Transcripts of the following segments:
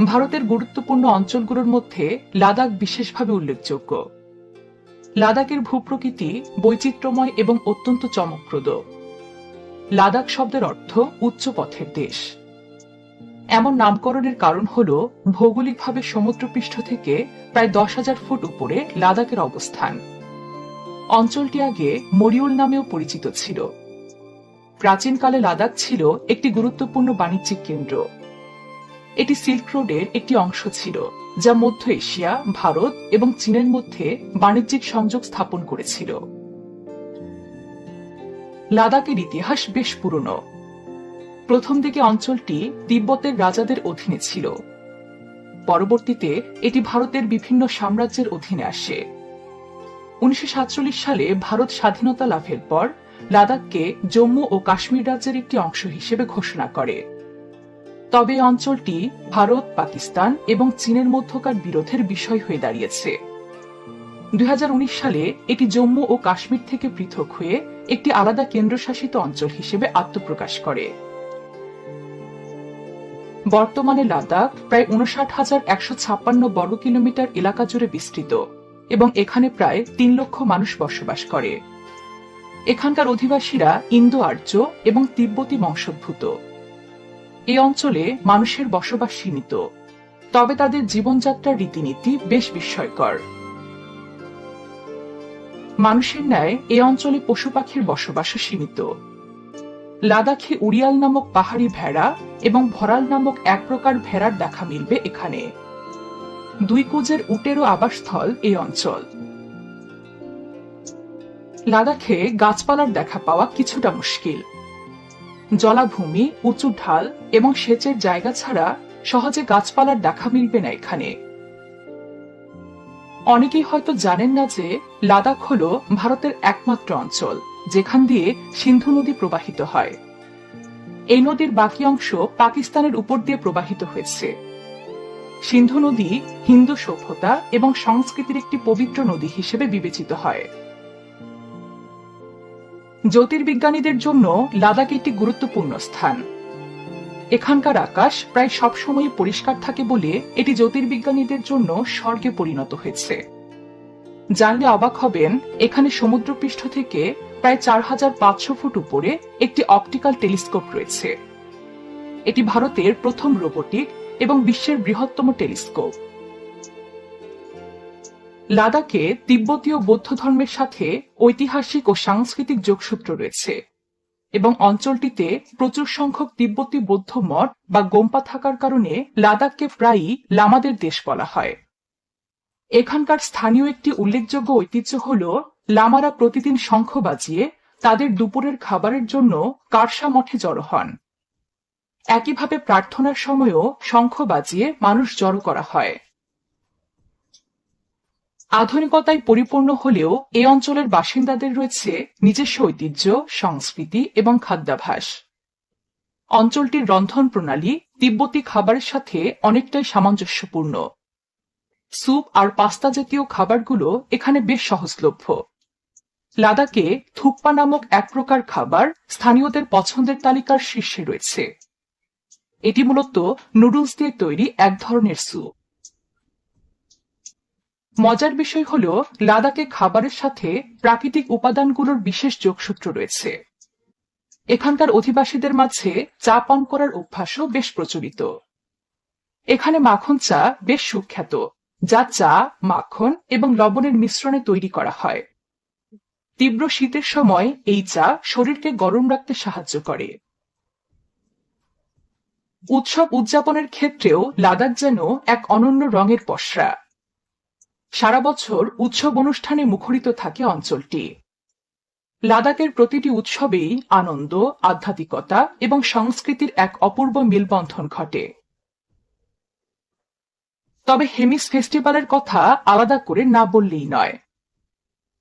ভারতের গুরুত্বপূর্ণ অঞ্চলগুলোর মধ্যে লাদাখ বিশেষভাবে উল্লেখযোগ্য। লাদাখের ভূপ্রকৃতি বৈচিত্র্যময় এবং অত্যন্ত চমকপ্রদ। লাদাখ শব্দের অর্থ উচ্চ পথের দেশ। এমন নামকরণের কারণ হল, ভৌগোলিকভাবে সমুদ্রপৃষ্ঠ থেকে প্রায় দশ হাজার ফুট উপরে লাদাখের অবস্থান। অঞ্চলটি আগে মরিউল নামেও পরিচিত ছিল। প্রাচীনকালে লাদাখ ছিল একটি গুরুত্বপূর্ণ বাণিজ্যিক কেন্দ্র। এটি সিল্ক রোডের একটি অংশ ছিল, যা মধ্য এশিয়া, ভারত এবং চীনের মধ্যে বাণিজ্যিক সংযোগ স্থাপন করেছিল। লাদাখের ইতিহাস বেশ পুরনো। প্রথম দিকে অঞ্চলটি তিব্বতের রাজাদের অধীনে ছিল। পরবর্তীতে এটি ভারতের বিভিন্ন সাম্রাজ্যের অধীনে আসে। উনিশশো সাতচল্লিশ সালে ভারত স্বাধীনতা লাভের পর লাদাখকে জম্মু ও কাশ্মীর রাজ্যের একটি অংশ হিসেবে ঘোষণা করে। তবে অঞ্চলটি ভারত, পাকিস্তান এবং চীনের মধ্যকার বিরোধের বিষয় হয়ে দাঁড়িয়েছে। দুই হাজার উনিশ সালে এটি জম্মু ও কাশ্মীর থেকে পৃথক হয়ে একটি আলাদা কেন্দ্রশাসিত অঞ্চল হিসেবে আত্মপ্রকাশ করে। বর্তমানে লাদাখ প্রায় উনষাট হাজার একশো ছাপ্পান্ন বর্গ কিলোমিটার এলাকা জুড়ে বিস্তৃত এবং এখানে প্রায় তিন লক্ষ মানুষ বসবাস করে। এখানকার অধিবাসীরা ইন্দো আর্য এবং তিব্বতী বংশোদ্ভূত। এই অঞ্চলে মানুষের বসবাস সীমিত, তবে তাদের জীবনযাত্রার রীতিনীতি বেশ বিস্ময়কর। মানুষের ন্যায় এ অঞ্চলে পশু পাখির বসবাসও সীমিত। লাদাখে উড়িয়াল নামক পাহাড়ি ভেড়া এবং ভরাল নামক এক প্রকার ভেড়ার দেখা মিলবে এখানে। দুই কুজের উটেরও আবাসস্থল এই অঞ্চল। লাদাখে গাছপালার দেখা পাওয়া কিছুটা মুশকিল। জলাভূমি, উঁচু ঢাল এবং সেচের জায়গা ছাড়া সহজে গাছপালার দেখা মিলবে না এখানে। অনেকেই হয়তো জানেন না যে লাদাখ হল ভারতের একমাত্র অঞ্চল, যেখান দিয়ে সিন্ধু নদী প্রবাহিত হয়। এই নদীর বাকি অংশ পাকিস্তানের উপর দিয়ে প্রবাহিত হয়েছে। সিন্ধু নদী হিন্দু সভ্যতা এবং সংস্কৃতির একটি পবিত্র নদী হিসেবে বিবেচিত হয়। জ্যোতির্বিজ্ঞানীদের জন্য লাদাখ একটি গুরুত্বপূর্ণ স্থান। এখানকার আকাশ প্রায় সবসময় পরিষ্কার থাকে বলে এটি জ্যোতির্বিজ্ঞানীদের জন্য স্বর্গে পরিণত হয়েছে। জানলে অবাক হবেন, এখানে সমুদ্রপৃষ্ঠ থেকে প্রায় চার হাজার পাঁচশো ফুট উপরে একটি অপটিক্যাল টেলিস্কোপ রয়েছে। এটি ভারতের প্রথম রোবোটিক এবং বিশ্বের বৃহত্তম টেলিস্কোপ। লাদাখে তিব্বতীয় বৌদ্ধ ধর্মের সাথে ঐতিহাসিক ও সাংস্কৃতিক যোগসূত্র রয়েছে এবং অঞ্চলটিতে প্রচুর সংখ্যক তিব্বতী বৌদ্ধ মঠ বা গোম্পা থাকার কারণে লাদাখকে প্রায়ই লামাদের দেশ বলা হয়। এখানকার স্থানীয় একটি উল্লেখযোগ্য ঐতিহ্য হল, লামারা প্রতিদিন শঙ্খ বাজিয়ে তাদের দুপুরের খাবারের জন্য কারসা মঠে জড়ো হন। একইভাবে প্রার্থনার সময়ও শঙ্খ বাজিয়ে মানুষ জড়ো করা হয়। আধুনিকতায় পরিপূর্ণ হলেও এ অঞ্চলের বাসিন্দাদের রয়েছে নিজস্ব ঐতিহ্য, সংস্কৃতি এবং খাদ্যাভাস অঞ্চলটির রন্ধন প্রণালী তিব্বতী খাবারের সাথে অনেকটাই সামঞ্জস্যপূর্ণ। স্যুপ আর পাস্তা জাতীয় খাবারগুলো এখানে বেশ সহজলভ্য। লাদাখে থুপ্পা নামক এক প্রকার খাবার স্থানীয়দের পছন্দের তালিকার শীর্ষে রয়েছে। এটি মূলত নুডলস দিয়ে তৈরি এক ধরনের স্যুপ। মজার বিষয় হল, লাদাখে খাবারের সাথে প্রাকৃতিক উপাদানগুলোর বিশেষ যোগসূত্র রয়েছে। এখানকার অধিবাসীদের মাঝে চা পান করার অভ্যাসও বেশ প্রচলিত। এখানে মাখন চা বেশ সুখ্যাত, যা চা, মাখন এবং লবণের মিশ্রণে তৈরি করা হয়। তীব্র শীতের সময় এই চা শরীরকে গরম রাখতে সাহায্য করে। উৎসব উদযাপনের ক্ষেত্রেও লাদাখ যেন এক অনন্য রঙের পসরা। সারা বছর উৎসব অনুষ্ঠানে মুখরিত থাকে অঞ্চলটি। লাদাখের প্রতিটি উৎসবেই আনন্দ, আধ্যাত্মিকতা এবং সংস্কৃতির এক অপূর্ব মিলবন্ধন ঘটে। তবে হেমিস ফেস্টিভ্যালের কথা আলাদা করে না বললেই নয়।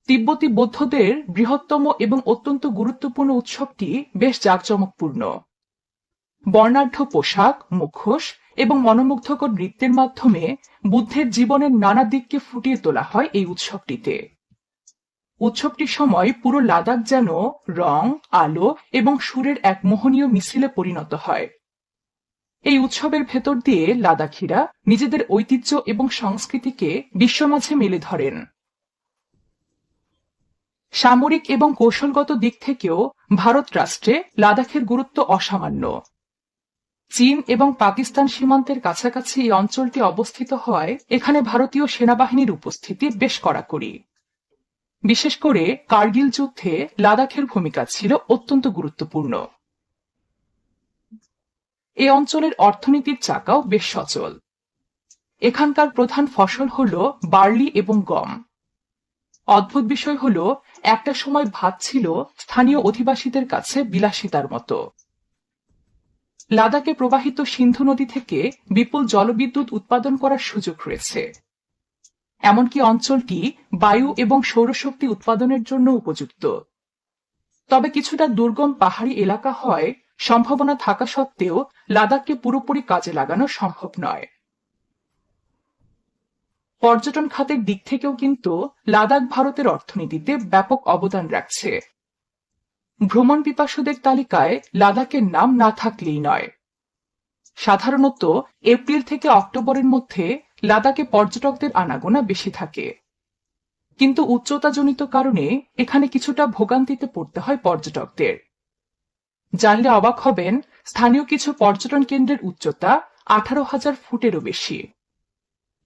তিব্বতী বৌদ্ধদের বৃহত্তম এবং অত্যন্ত গুরুত্বপূর্ণ উৎসবটি বেশ জাঁকজমকপূর্ণ। বর্ণাঢ্য পোশাক, মুখোশ এবং মনোমুগ্ধকর নৃত্যের মাধ্যমে বুদ্ধের জীবনের নানা দিককে ফুটিয়ে তোলা হয় এই উৎসবটিতে। উৎসবটির সময় পুরো লাদাখ যেন রং, আলো এবং সুরের এক মোহনীয় মিছিলে পরিণত হয়। এই উৎসবের ভেতর দিয়ে লাদাখিরা নিজেদের ঐতিহ্য এবং সংস্কৃতিকে বিশ্ব মাঝে মেলে ধরেন। সামরিক এবং কৌশলগত দিক থেকেও ভারত রাষ্ট্রে লাদাখের গুরুত্ব অসামান্য। চীন এবং পাকিস্তান সীমান্তের কাছাকাছি এই অঞ্চলটি অবস্থিত হওয়ায় এখানে ভারতীয় সেনাবাহিনীর উপস্থিতি বেশ কড়াকড়ি। বিশেষ করে কার্গিল যুদ্ধে লাদাখের ভূমিকা ছিল অত্যন্ত গুরুত্বপূর্ণ। এ অঞ্চলের অর্থনীতির চাকাও বেশ সচল। এখানকার প্রধান ফসল হল বার্লি এবং গম। অদ্ভুত বিষয় হল, একটা সময় ভাত ছিল স্থানীয় অধিবাসীদের কাছে বিলাসিতার মতো। লাদাখে প্রবাহিত সিন্ধু নদী থেকে বিপুল জলবিদ্যুৎ উৎপাদন করার সুযোগ রয়েছে। এমনকি অঞ্চলটি বায়ু এবং সৌরশক্তি উৎপাদনের জন্য উপযুক্ত। তবে কিছুটা দুর্গম পাহাড়ি এলাকা হয় সম্ভাবনা থাকা সত্ত্বেও লাদাখকে পুরোপুরি কাজে লাগানো সম্ভব নয়। পর্যটন খাতের দিক থেকেও কিন্তু লাদাখ ভারতের অর্থনীতিতে ব্যাপক অবদান রাখছে। ভ্রমণ পিপাসুদের তালিকায় লাদাখের নাম না থাকলেই নয়। সাধারণত এপ্রিল থেকে অক্টোবরের মধ্যে লাদাখে পর্যটকদের আনাগোনা বেশি থাকে। কিন্তু উচ্চতাজনিত কারণে এখানে কিছুটা ভোগান্তিতে পড়তে হয় পর্যটকদের। জানলে অবাক হবেন, স্থানীয় কিছু পর্যটন কেন্দ্রের উচ্চতা আঠারো হাজার ফুটেরও বেশি।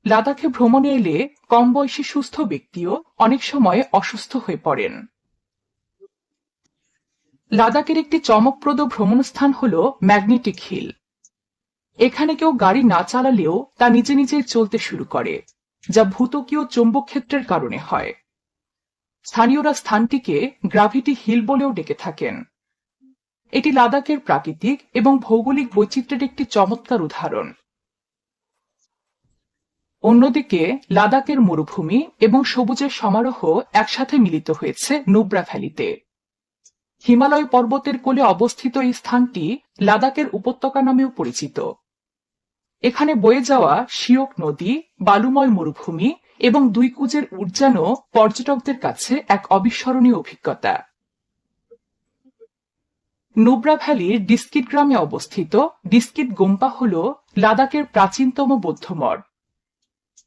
লাদাখে ভ্রমণে এলে কম বয়সী সুস্থ ব্যক্তিও অনেক সময় অসুস্থ হয়ে পড়েন। লাদাখের একটি চমকপ্রদ ভ্রমণস্থান হল ম্যাগনেটিক হিল। এখানে কেউ গাড়ি না চালালেও তা নিজে নিজেই চলতে শুরু করে, যা ভূতকীয় চৌম্বক ক্ষেত্রের কারণে হয়। স্থানীয়রা স্থানটিকে গ্রাভিটি হিল বলেও ডেকে থাকেন। এটি লাদাখের প্রাকৃতিক এবং ভৌগোলিক বৈচিত্র্যের একটি চমৎকার উদাহরণ। অন্যদিকে, লাদাখের মরুভূমি এবং সবুজের সমারোহ একসাথে মিলিত হয়েছে নুব্রা ভ্যালিতে। হিমালয় পর্বতের কোলে অবস্থিত এই স্থানটি লাদাখের উপত্যকা নামেও পরিচিত। এখানে বয়ে যাওয়া শিওক নদী, বালুময় মরুভূমি এবং দুই কুজের উর্জানো পর্যটকদের কাছে এক অবিস্মরণীয় অভিজ্ঞতা। নুব্রা ভ্যালির ডিস্কিট গ্রামে অবস্থিত, ডিস্কিট গোম্পা হল লাদাখের প্রাচীনতম বৌদ্ধ মঠ।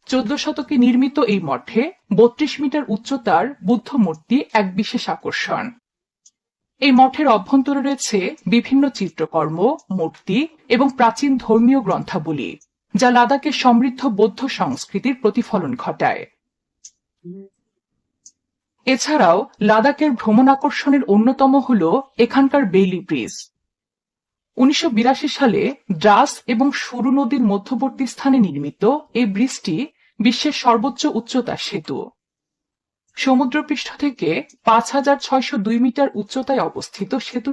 চোদ্দ শতকে নির্মিত এই মঠে বত্রিশ মিটার উচ্চতার বুদ্ধ মূর্তি এক বিশেষ আকর্ষণ। এই মঠের অভ্যন্তরে রয়েছে বিভিন্ন চিত্রকর্ম, মূর্তি এবং প্রাচীন ধর্মীয় গ্রন্থাবলী, যা লাদাখের সমৃদ্ধ বৌদ্ধ সংস্কৃতির প্রতিফলন ঘটায়। এছাড়াও লাদাখের ভ্রমণ আকর্ষণের অন্যতম হল এখানকার বেইলি ব্রিজ। উনিশশো বিরাশি সালে দ্রাস এবং সরু নদীর মধ্যবর্তী স্থানে নির্মিত এই ব্রিজটি বিশ্বের সর্বোচ্চ উচ্চতার সেতু। সমুদ্রপৃষ্ঠ থেকে পাঁচ হাজার ছয়শো দুই মিটার উচ্চতায় অবস্থিত সেতু